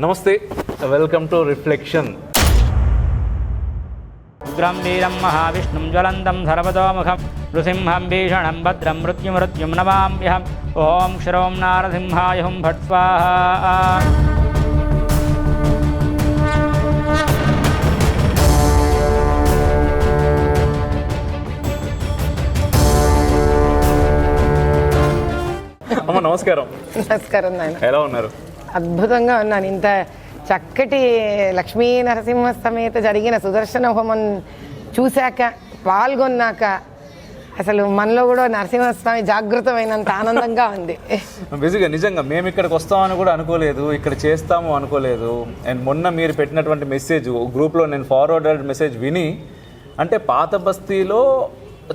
నమస్తే. Welcome to reflection Ugramm వీరం మహావిష్ణుం జ్వలంతం సర్వతోముఖం నృసింహం భీషణం భద్రం మృత్యుమృత్యుం నమామ్యహం ఓం శ్రోం నారసింహాయ హుం భట్ స్వాహా. అమ్మ నమస్కారం. నమస్కారం ఎలా ఉన్నారు? అద్భుతంగా ఉన్నాను. ఇంత చక్కటి లక్ష్మీ నరసింహ సమేత జరిగిన సుదర్శన హోమం చూశాక పాల్గొన్నాక అసలు మనలో కూడా నరసింహస్వామి జాగృతమైనంత ఆనందంగా ఉంది. బిజీగా నిజంగా మేము ఇక్కడికి వస్తామని కూడా అనుకోలేదు ఇక్కడ చేస్తాము అనుకోలేదు. అండ్ మొన్న మీరు పెట్టినటువంటి మెసేజ్ గ్రూప్లో నేను ఫార్వర్డ్ మెసేజ్ విని అంటే పాత బస్తీలో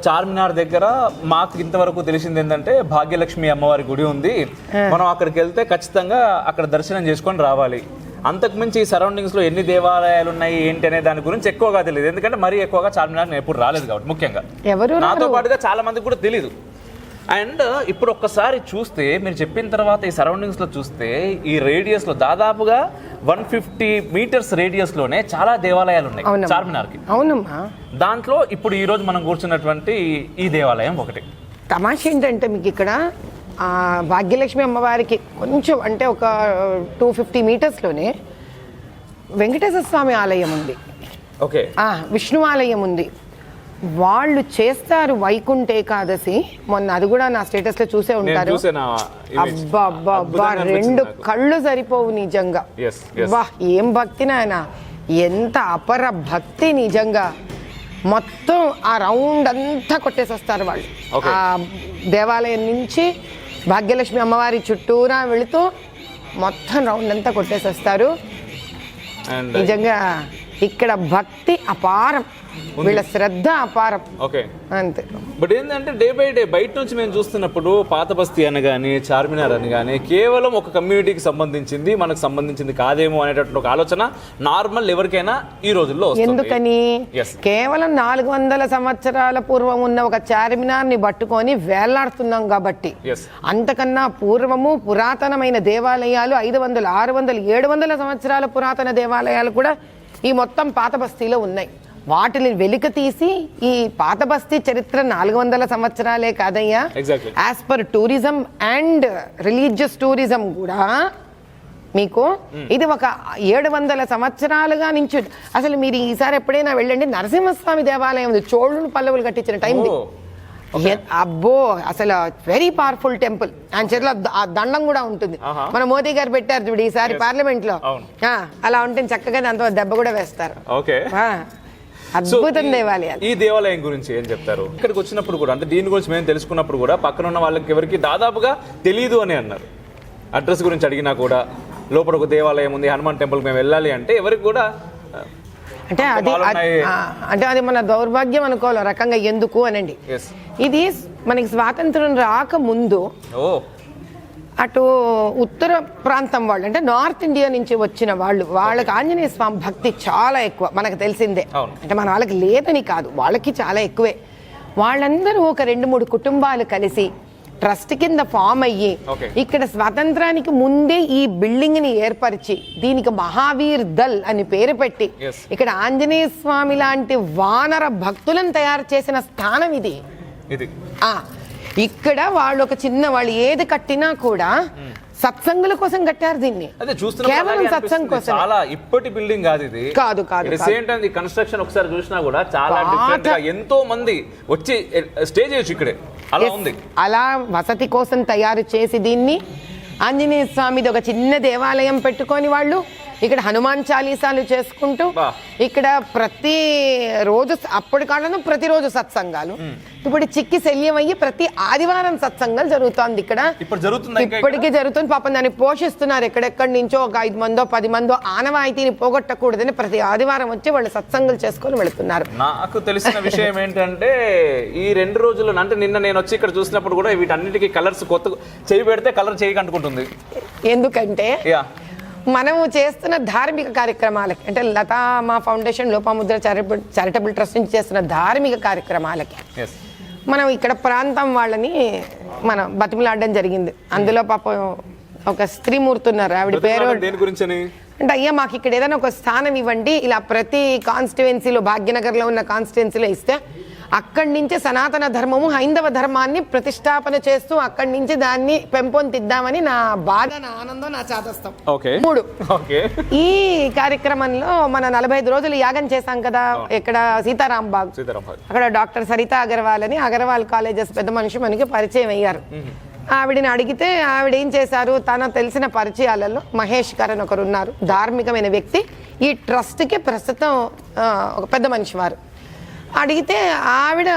చార్మినార్ దగ్గర మాకు ఇంతవరకు తెలిసింది ఏంటంటే భాగ్యలక్ష్మి అమ్మవారి గుడి ఉంది. మనం అక్కడికి వెళ్తే ఖచ్చితంగా అక్కడ దర్శనం చేసుకొని రావాలి. అంతకుమించి ఈ సరౌండింగ్స్లో ఎన్ని దేవాలయాలు ఉన్నాయి ఏంటి అనే దాని గురించి ఎక్కువగా తెలియదు. ఎందుకంటే మరీ ఎక్కువగా చార్మినార్ ఎప్పుడు రాలేదు కాబట్టి ముఖ్యంగా. ఎవరు నాతో పాటుగా చాలా మందికి కూడా తెలియదు అండ్ ఇప్పుడు ఒక్కసారి చూస్తే మీరు చెప్పిన తర్వాత ఈ సరౌండింగ్స్లో చూస్తే ఈ రేడియస్లో దాదాపుగా వన్ ఫిఫ్టీ మీటర్స్ రేడియస్లోనే చాలా దేవాలయాలు ఉన్నాయి అవునమ్మా. చార్మినార్కి అవునమ్మా. దాంట్లో ఇప్పుడు ఈ రోజు మనం కూర్చున్నటువంటి ఈ దేవాలయం ఒకటి. తమాష ఏంటంటే మీకు ఇక్కడ భాగ్యలక్ష్మి అమ్మవారికి కొంచెం అంటే ఒక టూ ఫిఫ్టీ మీటర్స్లోనే వెంకటేశ్వర స్వామి ఆలయం ఉంది. ఓకే. విష్ణు ఆలయం ఉంది. వాళ్ళు చేస్తారు వైకుంఠ ఏకాదశి మొన్న అది కూడా నా స్టేటస్లో చూసే ఉంటారు. అబ్బా అబ్బా అబ్బా రెండు. కళ్ళు సరిపోవు నిజంగా. వా ఏం భక్తి నాయన ఎంత అపర భక్తి నిజంగా మొత్తం ఆ రౌండ్ అంతా కొట్టేసేస్తారు వాళ్ళు. ఆ దేవాలయం నుంచి భాగ్యలక్ష్మి అమ్మవారి చుట్టూరా వెళుతూ మొత్తం రౌండ్ అంతా కొట్టేసేస్తారు నిజంగా ఇక్కడ భక్తి అపారం వీళ్ళ శ్రద్ధ అపారం ఓకే అంతే బట్ ఏంటంటే డే బై డే బయట నుంచి మేము చూస్తున్నప్పుడు పాత బస్తీ అని కానీ చార్మినార్ అని కానీ కేవలం ఒక కమ్యూనిటీకి సంబంధించింది మనకు సంబంధించింది కాదేమో అనేటటువంటి ఒక ఆలోచన నార్మల్ ఎవరికైనా ఈ రోజుల్లో. ఎందుకని Yes. కేవలం నాలుగు వందల సంవత్సరాల పూర్వం ఉన్న ఒక చార్మినార్ని పట్టుకొని వేలాడుతున్నాం కాబట్టి Yes. అంతకన్నా పూర్వము పురాతనమైన దేవాలయాలు ఐదు వందలు ఆరు వందలు ఏడు వందల సంవత్సరాల పురాతన దేవాలయాలు కూడా ఈ మొత్తం పాత బస్తీలో ఉన్నాయి వాటిని వెలికి తీసి ఈ పాత బస్తీ చరిత్ర నాలుగు వందల సంవత్సరాలే కాదయ్యా. As per tourism and religious tourism కూడా మీకు ఇది ఒక ఏడు వందల సంవత్సరాలుగా నుంచి అసలు మీరు ఈసారి ఎప్పుడైనా వెళ్ళండి నరసింహస్వామి దేవాలయం ఉంది. చోళులు పల్లవులు కట్టించిన టైం అబ్బో అసలు వెరీ పవర్ఫుల్ టెంపుల్ ఆయన చేతిలో ఆ దండం కూడా ఉంటుంది. మన మోదీ గారు పెట్టారు చూడు ఈసారి పార్లమెంట్లో. అలా ఉంటే చక్కగా దాంతో దెబ్బ కూడా వేస్తారు. అద్భుతం దేవాలయాలు. ఈ దేవాలయం గురించి ఏం చెప్తారు? ఇక్కడికి వచ్చినప్పుడు కూడా అంటే దీని గురించి మేము తెలుసుకున్నప్పుడు కూడా పక్కన ఉన్న వాళ్ళకి ఎవరికి దాదాపుగా తెలియదు అని అన్నారు. అడ్రస్ గురించి అడిగినా కూడా లోపల ఒక దేవాలయం ఉంది హనుమాన్ టెంపుల్ మేము వెళ్ళాలి అంటే ఎవరికి కూడా అంటే అది అంటే అది మన దౌర్భాగ్యం అనుకోవాలి రకంగా ఎందుకు అనండి. Yes. ఇది మనకి స్వాతంత్రం రాకముందు ఓ. అటు ఉత్తర ప్రాంతం వాళ్ళు అంటే నార్త్ ఇండియా నుంచి వచ్చిన వాళ్ళు వాళ్ళకి ఆంజనేయ స్వామి భక్తి చాలా ఎక్కువ మనకు తెలిసిందే. అంటే మన వాళ్ళకి లేదని కాదు వాళ్ళకి చాలా ఎక్కువే వాళ్ళందరూ ఒక రెండు మూడు కుటుంబాలు కలిసి ట్రస్ట్ కింద ఫామ్ అయ్యి. ఇక్కడ స్వాతంత్రానికి ముందే ఈ బిల్డింగ్ని ఏర్పరిచి దీనికి మహావీర్ దల్ అని పేరు పెట్టి. ఇక్కడ ఆంజనేయ స్వామి లాంటి వానర భక్తులను తయారు చేసిన స్థానం ఇది ఇది ఆ ఇక్కడ వాళ్ళు ఒక చిన్న వాళ్ళు ఏది కట్టినా కూడా సత్సంగుల కోసం కట్టారు దీన్ని. కేవలం సత్సంగ్ కోసం చాలా ఇప్పటి బిల్డింగ్ కాదు ఇది. కాదు, కాదు, కాదు. సేమ్ టైం ఈ కన్స్ట్రక్షన్ ఒకసారి చూసినా కూడా చాలా డిఫరెంట్గా ఎంతో మంది వచ్చి స్టే చేయొచ్చు ఇక్కడే. అలా ఉంది. అలా వసతి కోసం తయారు చేసి దీన్ని ఆంజనేయ స్వామిది ఒక చిన్న దేవాలయం పెట్టుకొని వాళ్ళు ఇక్కడ హనుమాన్ చాలీసాలు చేసుకుంటూ. ఇక్కడ ప్రతి రోజు అప్పటి కాలంలో ప్రతిరోజు సత్సంగాలు. ఇప్పుడు చిక్కి శల్యం అయ్యి ప్రతి ఆదివారం సత్సంగాలు జరుగుతోంది ఇక్కడ? ఇప్పటికీ జరుగుతుంది. పాపం దాన్ని పోషిస్తున్నారు ఎక్కడెక్కడి నుంచో ఒక ఐదు మందో పది మందో ఆనవాయితీని పోగొట్టకూడదని ప్రతి ఆదివారం వచ్చి వాళ్ళు సత్సంగులు చేసుకొని వెళుతున్నారు. నాకు తెలిసిన విషయం ఏంటంటే ఈ రెండు రోజుల్లో అంటే నిన్న నేను వచ్చి ఇక్కడ చూసినప్పుడు కూడా వీటన్నిటికీ కలర్స్ కొత్త చేయి పెడితే కలర్ చేయి కంటుకుంటుంది. ఎందుకంటే మనము చేస్తున్న ధార్మిక కార్యక్రమాలకి అంటే లతా మా foundation Lopamudra charitable charitable trust నుంచి చేస్తున్న ధార్మిక కార్యక్రమాలకి. మనం ఇక్కడ ప్రాంతం వాళ్ళని మనం బతిమలాడడం జరిగింది. అందులో పాపం ఒక స్త్రీమూర్తి ఉన్నారు ఆవిడ పేరు అంటే అయ్యా మాకు ఇక్కడ ఏదైనా ఒక స్థానం ఇవ్వండి. ఇలా ప్రతి కాన్స్టిట్యువెన్సీలో భాగ్యనగర్లో ఉన్న కాన్స్టిట్యువెన్సీలో ఇస్తే అక్కడి నుంచి సనాతన ధర్మము హైందవ ధర్మాన్ని ప్రతిష్టాపన చేస్తూ అక్కడి నుంచి దాన్ని పెంపొందిద్దామని నా బాధ నా ఆనందం నా చాదస్తం. మూడు. ఈ కార్యక్రమంలో మన నలభై ఐదు రోజులు యాగం చేశాం కదా ఇక్కడ సీతారాం బాగ్. అక్కడ డాక్టర్ సరిత అగర్వాల్ అని అగర్వాల్ కాలేజెస్ పెద్ద మనిషి మనకి పరిచయం అయ్యారు. ఆవిడని అడిగితే ఆవిడ ఏం చేశారు? తన తెలిసిన పరిచయాలలో మహేష్ గారు అని ఒకరు ఉన్నారు. ధార్మికమైన వ్యక్తి. ఈ ట్రస్ట్కి ప్రస్తుతం ఒక పెద్ద మనిషి వారు. అడిగితే ఆవిడ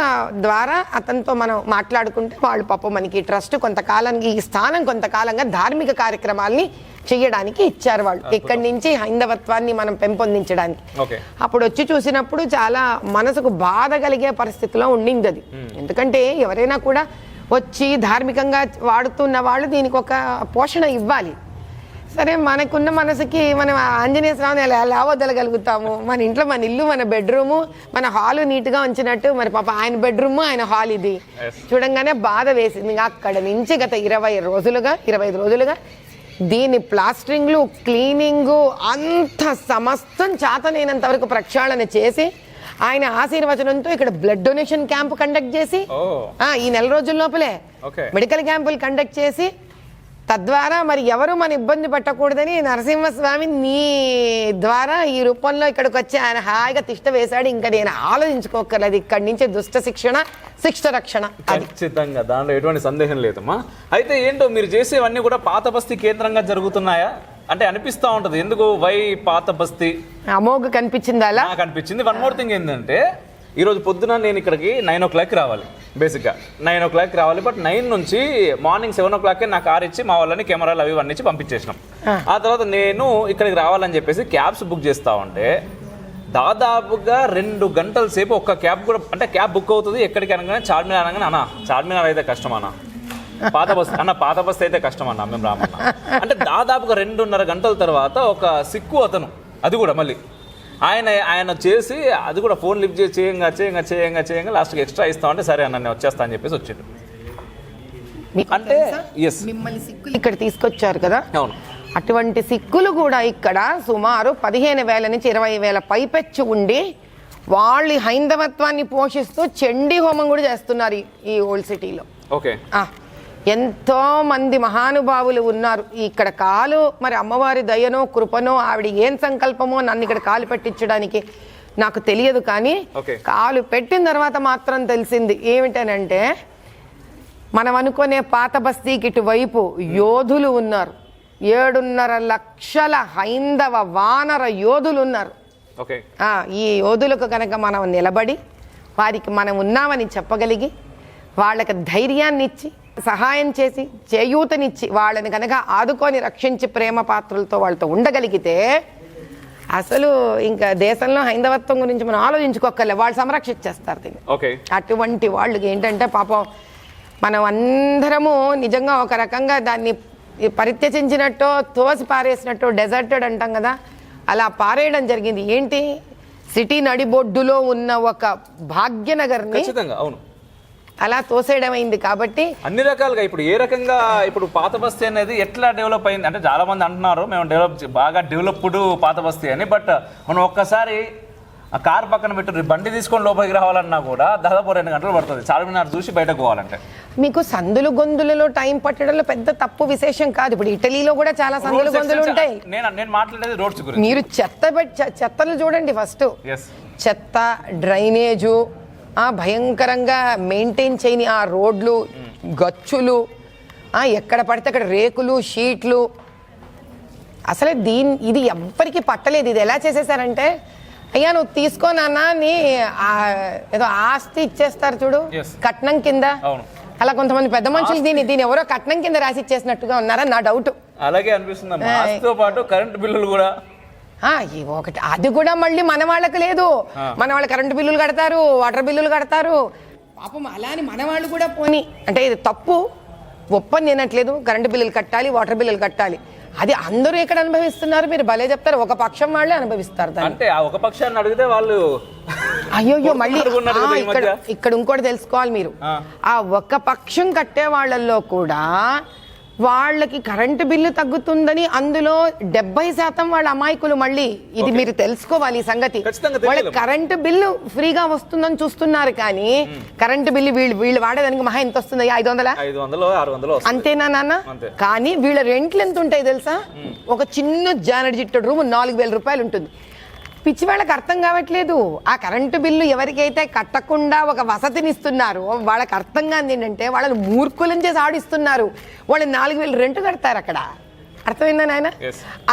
ద్వారా అతనితో మనం మాట్లాడుకుంటే వాళ్ళు పాపం మనకి ట్రస్ట్ కొంతకాలానికి ఈ స్థానం కొంతకాలంగా ధార్మిక కార్యక్రమాల్ని చేయడానికి ఇచ్చారు వాళ్ళు. ఇక్కడి నుంచి హైందవత్వాన్ని మనం పెంపొందించడానికి. అప్పుడు వచ్చి చూసినప్పుడు చాలా మనసుకు బాధ కలిగే పరిస్థితిలో ఉండింది అది ఎందుకంటే ఎవరైనా కూడా వచ్చి ధార్మికంగా వాడుతున్న వాళ్ళు దీనికి ఒక పోషణ ఇవ్వాలి. సరే మనకున్న మనసుకి మనం ఆంజనేయ స్వామిని ఎలా ఎలా వదలగలుగుతాము మన ఇంట్లో మన ఇల్లు మన బెడ్రూము మన హాలు నీట్గా ఉంచినట్టు మరి పాప ఆయన బెడ్రూమ్ ఆయన హాల్ ఇది. చూడంగానే బాధ వేసింది. అక్కడ నుంచి గత ఇరవై రోజులుగా ఇరవై ఐదు రోజులుగా దీని ప్లాస్టరింగ్లు క్లీనింగు అంత సమస్తం చేతనైనంత వరకు ప్రక్షాళన చేసి ఆయన ఆశీర్వచనంతో ఇక్కడ బ్లడ్ డొనేషన్ క్యాంప్ కండక్ట్ చేసి ఈ నెల రోజుల లోపలే మెడికల్ క్యాంపులు కండక్ట్ చేసి తద్వారా మరి ఎవరు మన ఇబ్బంది పెట్టకూడదని నరసింహస్వామి నీ ద్వారా ఈ రూపంలో ఇక్కడికి వచ్చి ఆయన హాయిగా తిష్ట వేశాడు. ఇంకా నేను ఆలోచించుకోకర్లేదు ఇక్కడి నుంచి దుష్ట శిక్షణ శిక్ష రక్షణ ఖచ్చితంగా. దాంట్లో ఎటువంటి సందేహం లేదమ్మా. అయితే ఏంటో మీరు చేసేవన్నీ కూడా పాత బస్తీ కేంద్రంగా జరుగుతున్నాయా? అంటే అనిపిస్తా ఉంటది. ఎందుకు? వై పాత బస్తీ? అమోఘ కనిపించింది అలా? నాకు అనిపించింది. వన్ మోర్ థింగ్ ఏంటంటే ఈ రోజు పొద్దున నేను ఇక్కడికి నైన్ ఓ క్లాక్కి రావాలి బేసిక్గా నైన్ ఓ క్లాక్కి రావాలి బట్ నైన్ నుంచి మార్నింగ్ సెవెన్ ఓ క్లాక్కి నా కార్ ఇచ్చి మా వాళ్ళని కెమెరాలు అవి ఇవన్నీ పంపించేసినాం. ఆ. తర్వాత నేను ఇక్కడికి రావాలని చెప్పేసి క్యాబ్స్ బుక్ చేస్తా ఉంటే దాదాపుగా రెండు గంటల సేపు ఒక్క క్యాబ్ కూడా అంటే క్యాబ్ బుక్ అవుతుంది ఎక్కడికి అనగానే చార్మినార్ అనగానే అన్న చార్మినార్ అయితే కష్టం అన్న. పాత బస్ అన్న పాత బస్ అయితే కష్టం అన్న మేము రామన్న. అంటే దాదాపుగా రెండున్నర గంటల తర్వాత ఒక సిక్కు అతను అది కూడా మళ్ళీ. ఆయన ఆయన చేసి అది కూడా ఫోన్ లిఫ్ట్ చేసి చేయంగా చేయంగా చేయంగా చేయంగా లాస్ట్కి ఎక్స్ట్రా ఇస్తామంటే సరే అన్న నేను వచ్చేస్తా అని చెప్పేసి వచ్చిండు. అంటే మిమ్మల్ని సిక్కులు ఇక్కడ తీసుకొచ్చారు కదా? అవును. అటువంటి సిక్కులు కూడా ఇక్కడ సుమారు పదిహేను వేల నుంచి ఇరవై వేల పైపెచ్చు ఉండి వాళ్ళు హైందవత్వాన్ని పోషిస్తూ చండీ హోమం కూడా చేస్తున్నారు ఈ ఓల్డ్ సిటీలో ఓకే ఎంతో మంది మహానుభావులు ఉన్నారు. ఇక్కడ కాలు మరి అమ్మవారి దయనో కృపనో ఆవిడ ఏం సంకల్పమో నన్ను ఇక్కడ కాలు పెట్టించడానికి నాకు తెలియదు కానీ. కాలు పెట్టిన తర్వాత మాత్రం తెలిసింది. ఏమిటనంటే మనం అనుకునే పాత బస్తీకి ఇటువైపు యోధులు ఉన్నారు. ఏడున్నర లక్షల హైందవ వానర యోధులు ఉన్నారు. ఈ యోధులకు కనుక మనం నిలబడి వారికి మనం ఉన్నామని చెప్పగలిగి వాళ్ళకి ధైర్యాన్ని ఇచ్చి సహాయం చేసి చేయూతనిచ్చి వాళ్ళని కనుక ఆదుకొని రక్షించి ప్రేమ పాత్రలతో వాళ్ళతో ఉండగలిగితే అసలు ఇంకా దేశంలో హైందవత్వం గురించి మనం ఆలోచించుకోకర్లే వాళ్ళు సంరక్షించేస్తారు దీన్ని. ఓకే. అటువంటి వాళ్ళకి ఏంటంటే పాపం మనం అందరము నిజంగా ఒక రకంగా దాన్ని పరిత్యజించినట్టు తోసి పారేసినట్టు డెజర్టెడ్ అంటాం కదా అలా పారేయడం జరిగింది. ఏంటి? సిటీ నడిబొడ్డులో ఉన్న ఒక భాగ్యనగర్ని అవును. అలా తోసేయడం అయింది కాబట్టి అన్ని రకాలుగా ఇప్పుడు ఏ రకంగా ఇప్పుడు పాత బస్తీ అనేది ఎట్లా డెవలప్ అయింది? అంటే చాలా మంది అంటున్నారు మేము డెవలప్ బాగా డెవలప్డ్ పాత బస్తీ అని బట్ మనం ఒక్కసారి ఆ కార్ పక్కన పెట్టి బండి తీసుకొని లోపలికి రావాలన్నా కూడా దాదాపు రెండు గంటలు పడుతుంది. చార్మినార్ చూసి బయటకు పోవాలంటే. మీకు సందులు గొంతులలో టైం పట్టడంలో పెద్ద తప్పు విశేషం కాదు. ఇప్పుడు ఇటలీలో కూడా చాలా సందులు గొంతులు ఉంటాయి. నేను నేను మాట్లాడేది రోడ్స్ గురించి. మీరు చెత్త చెత్తలు చూడండి ఫస్ట్ చెత్త డ్రైనేజు ఆ భయంకరంగా మెయింటైన్ చేయని ఆ రోడ్లు గచ్చులు ఆ ఎక్కడ పడితే అక్కడ రేకులు షీట్లు. అసలే దీని ఇది ఎవ్వరికి పట్టలేదు. ఇది ఎలా చేసేసారంటే అయ్యా నువ్వు తీసుకో నాన్న నీ ఆ ఏదో ఆస్తి ఇచ్చేస్తారు చూడు. కట్నం కింద. అలా కొంతమంది పెద్ద మనుషులు దీన్ని దీని ఎవరో కట్నం కింద రాసి ఇచ్చేసినట్టుగా ఉన్నారా? నా డౌట్. అలాగే అనిపిస్తుంది. పాటు కరెంట్ బిల్లులు కూడా ఒకటి అది కూడా మళ్ళీ మన వాళ్ళకి లేదు. మన వాళ్ళు కరెంటు బిల్లులు కడతారు వాటర్ బిల్లులు కడతారు. పాపం అలాని మన వాళ్ళు కూడా పోని. అంటే ఇది తప్పు. ఒప్పని నేనట్లేదు కరెంటు బిల్లులు కట్టాలి వాటర్ బిల్లులు కట్టాలి. అది అందరూ ఎక్కడ అనుభవిస్తున్నారు. మీరు భలే చెప్తారు. ఒక పక్షం వాళ్ళే అనుభవిస్తారు అంటే ఆ ఒక పక్షాన్ని అడిగితే వాళ్ళు అయ్యో మళ్ళీ ఇక్కడ. ఇక్కడ ఇంకోటి తెలుసుకోవాలి మీరు. ఆ. ఆ ఒక్క పక్షం కట్టే వాళ్ళల్లో కూడా వాళ్ళకి కరెంటు బిల్లు తగ్గుతుందని అందులో డెబ్బై శాతం వాళ్ళ అమాయకులు మళ్ళీ. ఇది మీరు తెలుసుకోవాలి ఈ సంగతి. వాళ్ళకి కరెంటు బిల్లు ఫ్రీగా వస్తుందని చూస్తున్నారు కానీ కరెంటు బిల్లు వీళ్ళు వీళ్ళు వాడేదానికి మహా ఎంత వస్తుంది ఐదు వందల? అంతేనా నాన్న. కానీ వీళ్ళ రెంట్లు ఎంత ఉంటాయి తెలుసా? ఒక చిన్న జానడి జిట్టడు రూమ్ నాలుగు వేల రూపాయలు ఉంటుంది. పిచ్చి వాళ్ళకి అర్థం కావట్లేదు. ఆ కరెంటు బిల్లు ఎవరికైతే కట్టకుండా ఒక వసతినిస్తున్నారో వాళ్ళకి అర్థం కాదు ఏంటంటే వాళ్ళని మూర్ఖులం చేసి ఆడిస్తున్నారు. వాళ్ళు నాలుగు వేలు రెంట్ కడతారు అక్కడ. అర్థమైందా నాయన.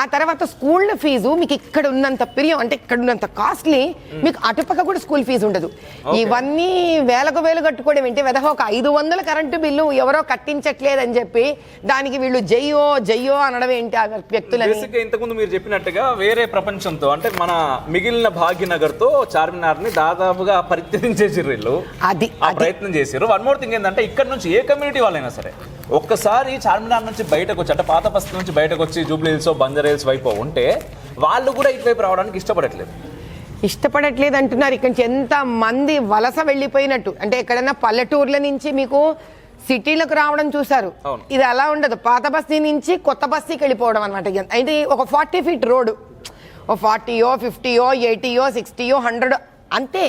ఆ తర్వాత స్కూల్ ఫీజు మీకు ఇక్కడ ఉన్నంత ప్రియం అంటే ఇక్కడ ఉన్నంత కాస్ట్లీ మీకు అటుపక్క కూడా స్కూల్ ఫీజు ఉండదు. ఇవన్నీ వేలకు వేలు కట్టుకోవడం ఏంటి? వెదహ ఒక ఐదు వందల కరెంటు బిల్లు ఎవరో కట్టించట్లేదని చెప్పి దానికి వీళ్ళు జయ్యో జయ్యో అనడం ఏంటి ఆ వ్యక్తులని? ఇంతకుముందు మీరు చెప్పినట్టుగా వేరే ప్రపంచంతో అంటే మన మిగిలిన భాగ్యనగర్తో చార్మినార్ని దాదాపుగా పరిత్యజించేసారు వీళ్ళు. అది ప్రయత్నం చేశారు వన్ మోర్ థింగ్ ఏంటంటే ఇక్కడ నుంచి ఏ కమ్యూనిటీ వాళ్ళైనా సరే ఒక్కసారి చార్మినార్ నుంచి బయటకు వచ్చి అంటే పాత బస్తీ నుంచి బయటకు వచ్చి జూబ్లీ హిల్స్ బంజర్ హిల్స్ వైపు ఉంటే వాళ్ళు కూడా ఇటువైపు రావడానికి ఇష్టపడట్లేదు. ఇష్టపడట్లేదు అంటున్నారు. ఇక్కడి నుంచి ఎంత మంది వలస వెళ్ళిపోయినట్టు. అంటే ఎక్కడైనా పల్లెటూర్ల నుంచి మీకు సిటీలకు రావడం చూసారు. ఇది అలా ఉండదు. పాత బస్తీ నుంచి కొత్త బస్తీకి వెళ్ళిపోవడం అనమాట అయితే ఒక ఫార్టీ ఫీట్ రోడ్ ఓ ఫార్టీయో ఫిఫ్టీయో ఎయిటీయో సిక్స్టీయో హండ్రెడ్ అంతే.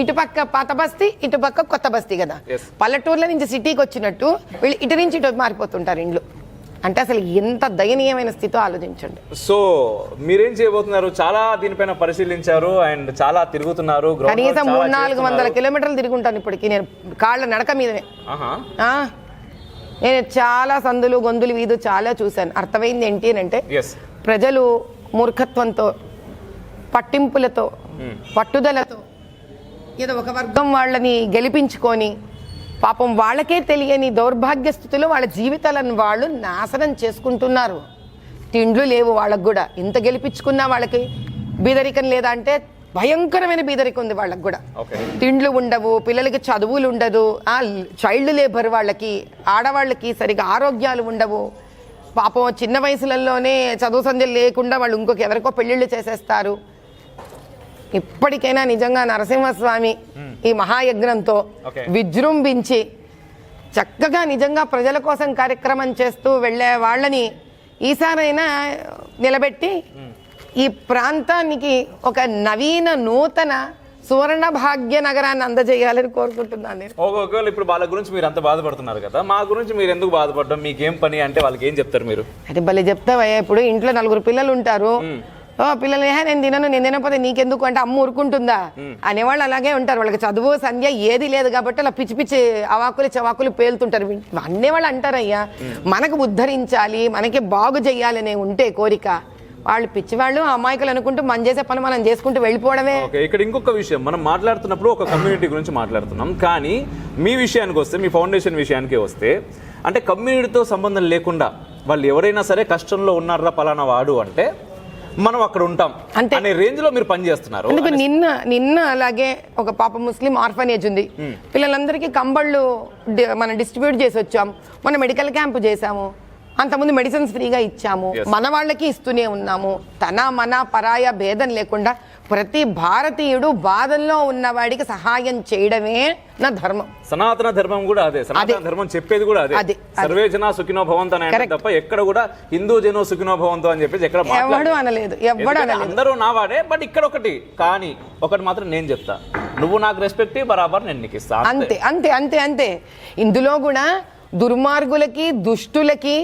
ఇటుపక్క పాత బస్తీ ఇటుపక్క కొత్త బస్తీ కదా. పల్లెటూర్ల నుంచి సిటీకి వచ్చినట్టు వీళ్ళు ఇటు నుంచి ఇటు మారిపోతుంటారు ఇండ్లు. అంటే అసలు ఎంత దయనీయమైన స్థితితో ఆలోచించండి. సో మీరేం చేయబోతున్నారు? చాలా దీనిపైన పరిశీలించారు అండ్ చాలా తిరుగుతున్నారు. కనీసం మూడు నాలుగు వందల. కిలోమీటర్లు తిరుగుంటాను ఇప్పటికి. నేను కాళ్ళ నడక మీదనే. నేను చాలా సందులు గొంతులు వీధు చాలా చూశాను. అర్థమైంది ఏంటి అని అంటే ప్రజలు మూర్ఖత్వంతో పట్టింపులతో పట్టుదలతో ఏదో ఒక వర్గం వాళ్ళని గెలిపించుకొని పాపం వాళ్ళకే తెలియని దౌర్భాగ్య స్థితిలో వాళ్ళ జీవితాలను వాళ్ళు నాశనం చేసుకుంటున్నారు. తిండ్లు లేవు వాళ్ళకు కూడా. ఇంత గెలిపించుకున్నా వాళ్ళకి బీదరికం లేదా అంటే భయంకరమైన బీదరికం ఉంది వాళ్ళకి కూడా. తిండ్లు ఉండవు పిల్లలకి చదువులు ఉండదు ఆ చైల్డ్ లేబర్ వాళ్ళకి ఆడవాళ్ళకి సరిగా ఆరోగ్యాలు ఉండవు. పాపం చిన్న వయసులలోనే చదువు సంధ్యలు లేకుండా వాళ్ళు ఇంకొక ఎవరికో పెళ్ళిళ్ళు చేసేస్తారు. ఇప్పటికైనా నిజంగా నరసింహస్వామి ఈ మహాయజ్ఞంతో. విజృంభించి చక్కగా నిజంగా ప్రజల కోసం కార్యక్రమం చేస్తూ వెళ్ళే వాళ్ళని ఈసారైనా నిలబెట్టి ఈ ప్రాంతానికి ఒక నవీన నూతన సువర్ణ భాగ్య నగరాన్ని అందజేయాలని కోరుకుంటున్నాను నేను. ఒక- ఒకవేళ ఇప్పుడు వాళ్ళ గురించి మీరు అంత బాధపడుతున్నారు కదా. మా గురించి మీరు ఎందుకు బాధపడడం? మీకేం పని అంటే వాళ్ళకి ఏం చెప్తారు మీరు? అంటే భలే చెప్తావయ్యా. ఇప్పుడు ఇంట్లో నలుగురు పిల్లలు ఉంటారు. ఓ పిల్లలు "ఏహే, నేను తినను నేను తినకపోతే నీకెందుకు? అంటే అమ్మ ఊరుకుంటుందా? అనేవాళ్ళు అలాగే ఉంటారు. వాళ్ళకి చదువు సంధ్య ఏది లేదు కాబట్టి అలా పిచ్చి పిచ్చి అవాకులు చవాకులు పేలుతుంటారు. అనేవాళ్ళు అంటారయ్యా. మనకు ఉద్ధరించాలి మనకి బాగు చెయ్యాలనే ఉంటే కోరిక. వాళ్ళు పిచ్చివాళ్ళు అమాయకులు అనుకుంటూ మనం చేసే పని మనం చేసుకుంటూ వెళ్ళిపోవడమే. ఇక్కడ ఇంకొక విషయం. మనం మాట్లాడుతున్నప్పుడు ఒక కమ్యూనిటీ గురించి మాట్లాడుతున్నాం. కానీ మీ విషయానికి వస్తే మీ ఫౌండేషన్ విషయానికి వస్తే అంటే కమ్యూనిటీతో సంబంధం లేకుండా వాళ్ళు ఎవరైనా సరే కష్టంలో ఉన్నారా పలానా వాడు అంటే మనం అక్కడ ఉంటాం. అనే రేంజ్లో మీరు పనిచేస్తున్నారు నిన్న నిన్న అలాగే ఒక పాప ముస్లిం ఆర్ఫనేజ్ ఉంది. పిల్లలందరికీ కంబళ్ళు మనం డిస్ట్రిబ్యూట్ చేసి వచ్చాం. మన మెడికల్ క్యాంప్ చేశాము. అంతకుముందు మెడిసిన్స్ ఫ్రీగా ఇచ్చాము. మన వాళ్ళకి ఇస్తూనే ఉన్నాము. తన మన పరాయ భేదం లేకుండా ప్రతి భారతీయుడు బాధల్లో ఉన్నవాడికి సహాయం చేయడమే నా ధర్మం సనాతన ధర్మం కూడా అదే సనాతన. ధర్మం చెప్పేది కూడా అదే. సర్వే జన సుఖినో భవంతు అని. తప్ప ఎక్కడ కూడా హిందూ జనో సుఖినో భవంతు అని చెప్పేసి ఎక్కడ ఎవడు. అనలేదు ఎవడు అనలేదు అందరూ నా వాడే బట్ ఇక్కడ ఒకటి కానీ ఒకటి మాత్రం నేను చెప్తా నువ్వు నాకు రెస్పెక్ట్ బరాబర్ నేను నీకు ఇస్తా. అంతే అంతే అంతే అంతే ఇందులో కూడా దుర్మార్గులకి దుష్టులకి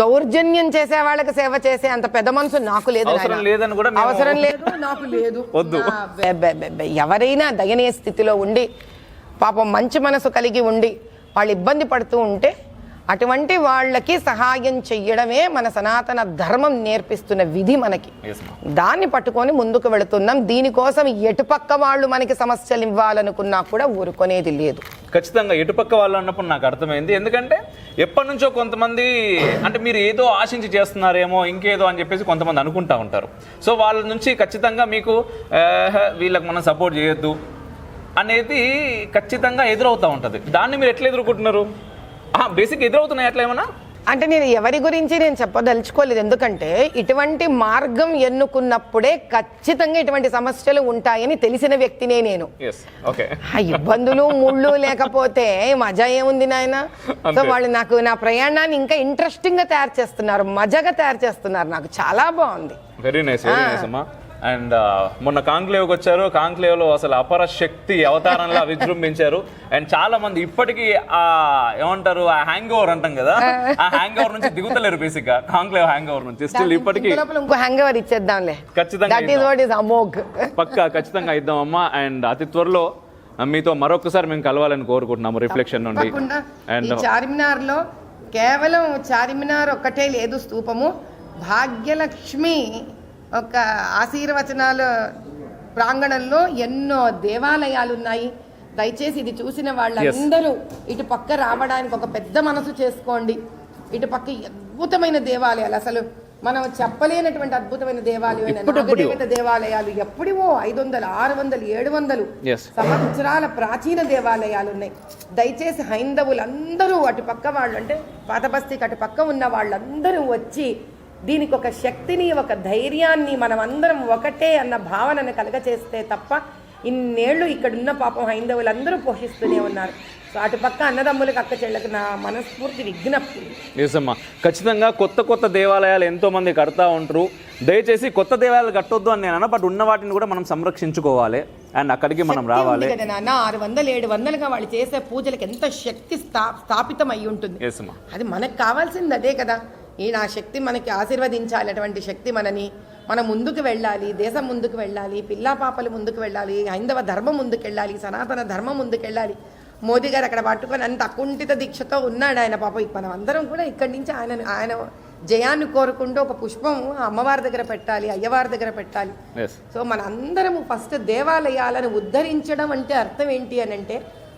దౌర్జన్యం చేసే వాళ్ళకి సేవ చేసే అంత పెద్ద మనసు నాకు లేదు అవసరం. లేదని కూడా అవసరం లేదు నాకు లేదు వద్దు. ఎవరైనా దయనీయ స్థితిలో ఉండి పాపం మంచి మనసు కలిగి ఉండి వాళ్ళు ఇబ్బంది పడుతూ ఉంటే అటువంటి వాళ్ళకి సహాయం చెయ్యడమే మన సనాతన ధర్మం నేర్పిస్తున్న విధి మనకి. దాన్ని పట్టుకొని ముందుకు వెళుతున్నాం. దీనికోసం ఎటుపక్క వాళ్ళు మనకి సమస్యలు ఇవ్వాలనుకున్నా కూడా ఊరుకునేది లేదు. ఖచ్చితంగా ఎటుపక్క వాళ్ళు అన్నప్పుడు నాకు అర్థమైంది. ఎందుకంటే ఎప్పటి నుంచో కొంతమంది అంటే మీరు ఏదో ఆశించి చేస్తున్నారేమో ఇంకేదో అని చెప్పేసి కొంతమంది అనుకుంటా ఉంటారు. సో వాళ్ళ నుంచి ఖచ్చితంగా మీకు "ఆహ్, వీళ్ళకి మనం సపోర్ట్ చేయొద్దు అనేది ఖచ్చితంగా ఎదురవుతూ ఉంటుంది. దాన్ని మీరు ఎట్లా ఎదుర్కొంటున్నారు? బేసిక్ ఎదురవుతున్నాయి అట్లా ఏమన్నా? అంటే నేను ఎవరి గురించి నేను చెప్పదలుచుకోలేదు. ఎందుకంటే ఇటువంటి మార్గం ఎన్నుకున్నప్పుడే ఖచ్చితంగా ఇటువంటి సమస్యలు ఉంటాయని తెలిసిన వ్యక్తినే నేను. ఇబ్బందులు ముళ్ళు లేకపోతే మజా ఏముంది నాయన? సో. వాళ్ళు నాకు నా ప్రయాణాన్ని ఇంకా ఇంట్రెస్టింగ్గా తయారు చేస్తున్నారు మజాగా తయారు చేస్తున్నారు. నాకు చాలా బాగుంది. వెరీ నైస్ వెరీ నైస్ అమ్మా. అండ్ మొన్న కాంక్లేవ్కి వచ్చారు. కాంక్లేవ్లో అసలు అపర శక్తి అవతారంలా విజృంభించారు. అండ్ చాలా మంది ఇప్పటికీ ఆ ఏమంటారు ఆ హ్యాంగ్ ఓవర్ అంటాం కదా ఆ. హ్యాంగ్ ఓవర్ నుంచి దిగుతలేరు బేసిక్గా. కాంక్లేవ్ హ్యాంగ్ ఓవర్ నుంచి స్టిల్ ఇప్పటికీ ఇంకో హ్యాంగ్ ఓవర్ ఇచ్చేద్దాంలే. ఖచ్చితంగా ఇద్దాం. పక్కా ఖచ్చితంగా ఇద్దామమ్మా అండ్ అతి త్వరలో మీతో మరొకసారి మేము కలవాలని కోరుకుంటున్నాము రిఫ్లెక్షన్ నుండి. అండ్ చార్మినార్లో కేవలం చార్మినార్ ఒక్కటే లేదు స్తూపము భాగ్యలక్ష్మి ఒక ఆశీర్వచనాల ప్రాంగణంలో ఎన్నో దేవాలయాలు ఉన్నాయి దయచేసి ఇది చూసిన వాళ్ళందరూ ఇటు పక్క రావడానికి ఒక పెద్ద మనసు చేసుకోండి ఇటు పక్క అద్భుతమైన దేవాలయాలు అసలు మనం చెప్పలేనటువంటి అద్భుతమైన. నాగదేవత దేవాలయాలు ఎప్పుడివో ఐదు వందలు ఆరు వందలు ఏడు వందలు. సంవత్సరాల ప్రాచీన దేవాలయాలు ఉన్నాయి దయచేసి హైందవులందరూ అటు పక్క వాళ్ళు అంటే పాతబస్తీకి అటు పక్క ఉన్న వాళ్ళందరూ వచ్చి దీనికి ఒక శక్తిని ఒక ధైర్యాన్ని మనం అందరం ఒకటే అన్న భావనను కలగచేస్తే తప్ప ఇన్నేళ్ళు ఇక్కడున్న పాపం హైందవులందరూ పోషిస్తూనే ఉన్నారు. సో అటు పక్క అన్నదమ్ములకు అక్క చెల్లెకు నా మనస్ఫూర్తి విజ్ఞప్తి అమ్మా ఖచ్చితంగా కొత్త కొత్త దేవాలయాలు ఎంతో మంది కడతా ఉంటారు. దయచేసి కొత్త దేవాలయాలు కట్టొద్దు అని నేను అన్న బట్ ఉన్న వాటిని కూడా మనం సంరక్షించుకోవాలి. అండ్ అక్కడికి మనం రావాలి. ఆరు వందలు ఏడు వందలుగా వాళ్ళు చేసే పూజలకు ఎంత శక్తి స్థా స్థాపితం అయి ఉంటుంది అది మనకు కావాల్సింది అదే కదా. ఈ నా శక్తి మనకి ఆశీర్వదించాలి అటువంటి శక్తి మనని. మనం ముందుకు వెళ్ళాలి దేశం ముందుకు వెళ్ళాలి పిల్లా పాపలు ముందుకు వెళ్ళాలి హైందవ ధర్మం ముందుకు వెళ్ళాలి సనాతన ధర్మం ముందుకు వెళ్ళాలి. మోదీ గారు అక్కడ పట్టుకొని అంత అకుంఠిత దీక్షతో ఉన్నాడు ఆయన పాప. మనం అందరం కూడా ఇక్కడి నుంచి ఆయన ఆయన జయాన్ని కోరుకుంటూ ఒక పుష్పం అమ్మవారి దగ్గర పెట్టాలి అయ్యవారి దగ్గర పెట్టాలి. సో మన అందరము ఫస్ట్ దేవాలయాలను ఉద్ధరించడం అంటే అర్థం ఏంటి అని అంటే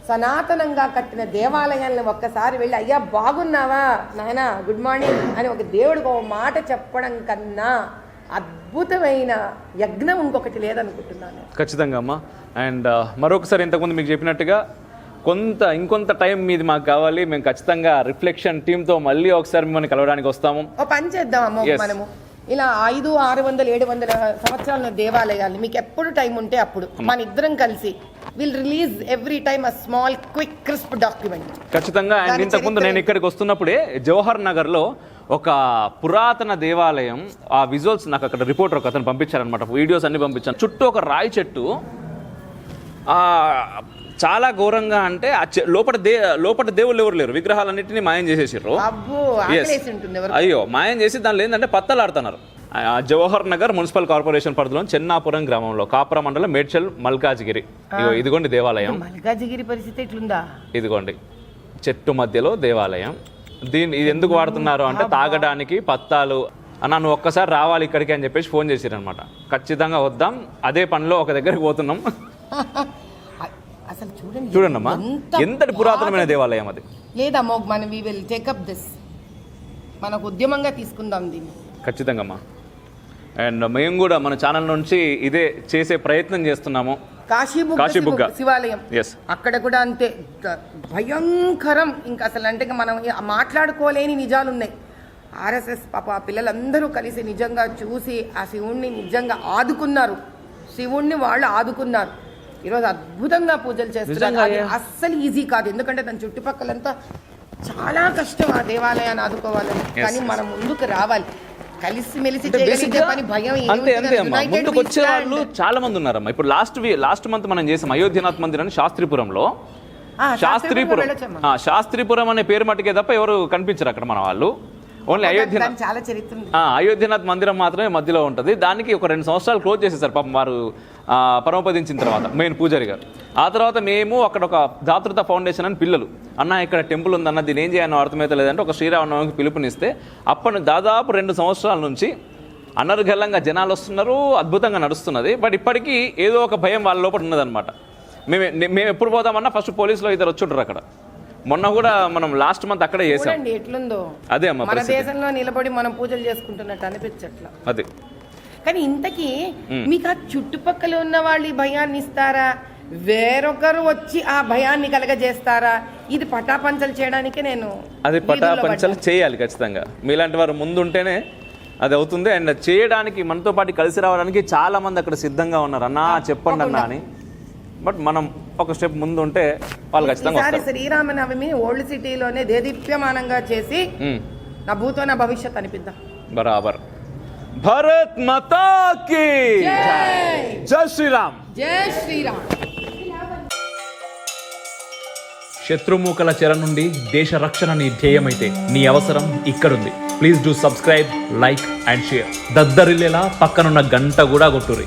సనాతనంగా కట్టిన దేవాలయాలను ఒక్కసారి వెళ్ళి అయ్యా బాగున్నావా? నాయన గుడ్ మార్నింగ్ అని ఒక దేవుడికి ఒక మాట చెప్పడం కన్నా అద్భుతమైన యజ్ఞం ఇంకొకటి లేదనుకుంటున్నాను. ఖచ్చితంగా అమ్మా. అండ్ మరొకసారి ఇంతకుముందు మీకు చెప్పినట్టుగా కొంత ఇంకొంత టైం మీది మాకు కావాలి. మేము ఖచ్చితంగా రిఫ్లెక్షన్ టీంతో మళ్ళీ ఒకసారి మిమ్మల్ని కలవడానికి వస్తాము. ఓ పని చేద్దాం. మనము. ఇలా ఐదు ఆరు వందలు ఏడు వందల సంవత్సరాల దేవాలయాలు మీకు ఎప్పుడు టైం ఉంటే అప్పుడు. మన ఇద్దరం కలిసి. Will release every time a small quick crisp document ఖచ్చితంగా అండ్ ఇంతకుముందు నేను ఇక్కడికి వస్తున్నప్పుడే జవహర్ నగర్లో ఒక పురాతన దేవాలయం ఆ విజువల్స్ నాకు అక్కడ రిపోర్టర్ ఒక అతను పంపించారనమాట వీడియోస్ అన్ని పంపించాను. చుట్టూ ఒక రాయి చెట్టు ఆ చాలా ఘోరంగా అంటే లోపల దే లోపల దేవుళ్ళు ఎవరు లేరు. విగ్రహాలన్నింటినీ మాయం చేసేసారు అయ్యో మాయం చేసి దానిలో ఏంటంటే పత్తలాడుతున్నారు. ఆ జవహర్ నగర్ మున్సిపల్ కార్పొరేషన్ పరిధిలో చెన్నాపురం గ్రామంలో కాపురం మండలం మేడ్చల్ మల్కాజ్గిరి. ఇదిగోండి దేవాలయం. మల్కాజిగిరి పరిస్థితి ఎట్లుందా? ఇదిగోండి చెట్టు మధ్యలో దేవాలయం. దీన్ని ఇది ఎందుకు వాడుతున్నారు అంటే తాగడానికి పత్తాలు. అన్న నువ్వు ఒక్కసారి రావాలి ఇక్కడికి అని చెప్పేసి ఫోన్ చేసిరనమాట ఖచ్చితంగా వద్దాం. అదే పనిలో ఒక దగ్గరికి పోతున్నాం. చూడండి చూడండి అమ్మా ఎంత ఎంతటి పురాతనమైన దేవాలయం అది? లేదమ్మా మనం వి విల్ టేకప్ దిస్ మనకు ఉద్యమంగా తీసుకుందాం దీన్ని. ఖచ్చితంగా అమ్మా అండ్ మేము కూడా మన ఛానల్ నుంచి ఇదే చేసే ప్రయత్నం చేస్తున్నాము. కాశీబుగ్గ కాశీబుగ్గ. శివ- శివాలయం. అక్కడ కూడా అంతే. భయంకరం. ఇంకా అసలు అంటే మనం మాట్లాడుకోలేని నిజాలు ఉన్నాయి. ఆర్ఎస్ఎస్ పాప పిల్లలందరూ కలిసి నిజంగా చూసి ఆ శివుణ్ణి నిజంగా ఆదుకున్నారు. శివుణ్ణి వాళ్ళు ఆదుకున్నారు. ఈరోజు అద్భుతంగా పూజలు చేస్తున్నారు. అస్సలు ఈజీ కాదు. ఎందుకంటే దాని చుట్టుపక్కలంతా చాలా కష్టం ఆ దేవాలయాన్ని ఆదుకోవాలని. కానీ మనం ముందుకు రావాలి. కలిసి మెలిసి అంటే చేయగలిగే బేసిక్గా పని భయం అంతే అంతే అమ్మా. ముందుకు వచ్చే వాళ్ళు. చాలా మంది ఉన్నారమ్మా. ఇప్పుడు లాస్ట్ లాస్ట్ మంత్ మనం చేసాం అయోధ్యనాథ్ మందిర్ అని శాస్త్రిపురంలో. శాస్త్రిపురం శాస్త్రిపురం అనే పేరు మట్టుకే తప్ప ఎవరు కనిపించరు అక్కడ మన వాళ్ళు. ఓన్లీ అయోధ్యనాథ్ దానికి చాలా చరిత్ర అయోధ్యనాథ్ మందిరం మాత్రమే మధ్యలో ఉంటుంది. దానికి ఒక రెండు సంవత్సరాలు క్లోజ్ చేసేసారు పాపం వారు పరమపదించిన తర్వాత మెయిన్ పూజారి గారు. ఆ తర్వాత మేము అక్కడ ఒక దాతృత ఫౌండేషన్ అని పిల్లలు. అన్న ఇక్కడ టెంపుల్ ఉందన్న దీని ఏం చేయాలో అర్థమైతే లేదంటే ఒక శ్రీరామనవమికి పిలుపునిస్తే అప్పటి దాదాపు రెండు సంవత్సరాల నుంచి అనర్గళంగా జనాలు వస్తున్నారు అద్భుతంగా నడుస్తున్నది. బట్ ఇప్పటికీ ఏదో ఒక భయం వాళ్ళ లోపల ఉన్నదన్నమాట. మేము మేము ఎప్పుడు పోదామన్నా ఫస్ట్ పోలీసులో ఇద్దరు వచ్చుంటారు అక్కడ. మొన్న కూడా మనం లాస్ట్ మంత్ అక్కడే చేసాం. ఎట్లుందో. అదే అమ్మ మన దేశంలో నిలబడి మనం పూజలు చేసుకుంటున్నట్టు అనిపించట్లా. అదే. కానీ ఇంతకీ మీకు ఆ చుట్టుపక్కల ఉన్న వాళ్ళు ఈ భయాన్ని ఇస్తారా? వేరొకరు వచ్చి ఆ భయాన్ని కలగజేస్తారా? ఇది పటాపంచలు చేయడానికే నేను అది పటాపంచలు. చేయాలి ఖచ్చితంగా. మీలాంటి వారు ముందుంటేనే అది అవుతుంది. అండ్ చేయడానికి మనతో పాటు కలిసి రావడానికి చాలా మంది అక్కడ సిద్ధంగా ఉన్నారు. అన్నా చెప్పండి అన్నా అని. బట్ మనం ఒక స్టెప్ ముందు ఉంటే వాళ్ళు ఖచ్చితంగా శ్రీరామనవమి ఓల్డ్ సిటీలోనే దేదీప్యమానంగా చేసి. నా భూతో నా భవిష్యత్ అనిపిద్దాం. బరాబర్. భరత్ మాతా కి జై! శ్రీరామ్. జై శ్రీరామ్. శత్రుమూకల చెర నుండి దేశ రక్షణ నీ ధ్యేయమైతే నీ అవసరం ఇక్కడుంది. Please do subscribe like and share. దద్దరిల్లేలా పక్కనున్న గంట కూడా కొట్టుర్రి.